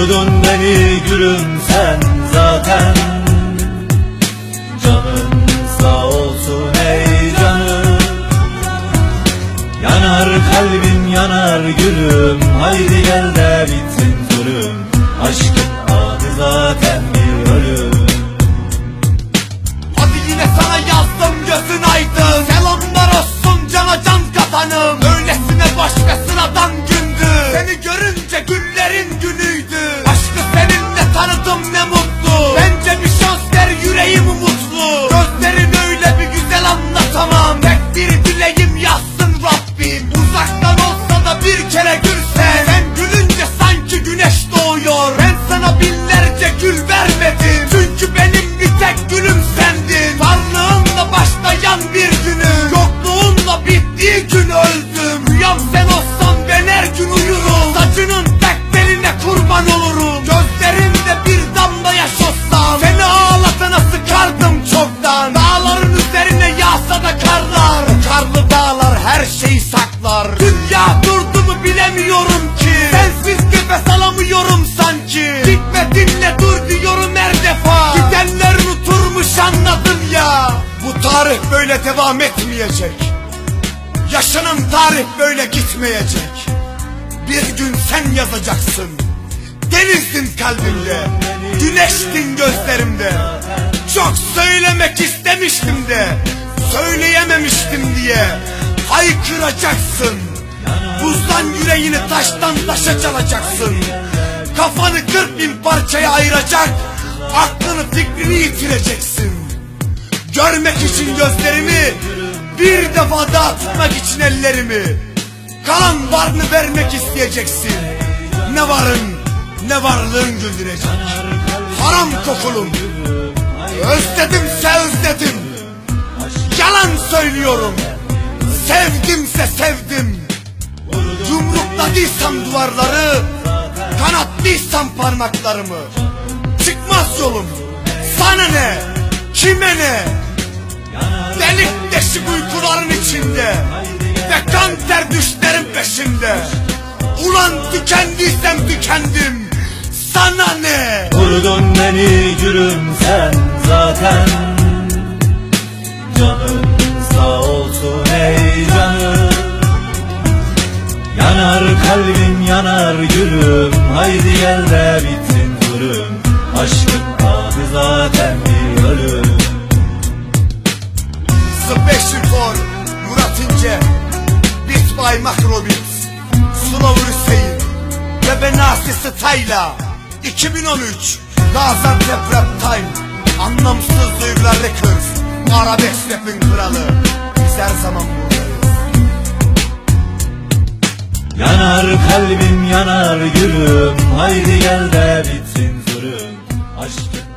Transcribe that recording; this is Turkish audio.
Vurdun beni gülüm sen zaten. Canın sağ olsun ey canım. Yanar kalbim yanar gülüm. Haydi gel de bitsin zulüm. Aşkın adı zaten tarih böyle devam etmeyecek. Yaşanan tarih böyle gitmeyecek. Bir gün sen yazacaksın. Denizdin kalbimde Güneştin gözlerimde. Çok söylemek istemiştim de Söyleyememiştim diye Haykıracaksın. Buzdan yüreğini taştan taşa çalacaksın. Kafanı kırk bin parçaya ayıracak Aklını fikrini yitireceksin Görmek için gözlerimi Bir defa daha tutmak için ellerimi. Kalan varını vermek isteyeceksin. Ne varın ne varlığın güldürecek. Haram kokulum. Özledimse özledim. Yalan söylüyorum. Sevdimse sevdim. Yumrukladıysam duvarları Kanattıysam parmaklarımı. Çıkmaz yolum. Sana ne Kime ne Delik deşik uykuların içinde Ve kan ter düşlerin peşinde. Ulan tükendiysem tükendim Sana ne? Vurdun beni gülüm sen zaten. Canın sağ olsun ey canım. Yanar kalbim yanar gülüm. Haydi gel de bitsin zulüm Aşkın adı zaten Macro Beats Slow Hüseyin Ve ben Asi Style'a 2013 Gaziantep Rap Time Anlamsız Duygular Records Arabesk Rap'in kralı. Biz her zaman buradayız. Yanar kalbim yanar gülüm. Haydi gel de bitsin zulüm. Aşkın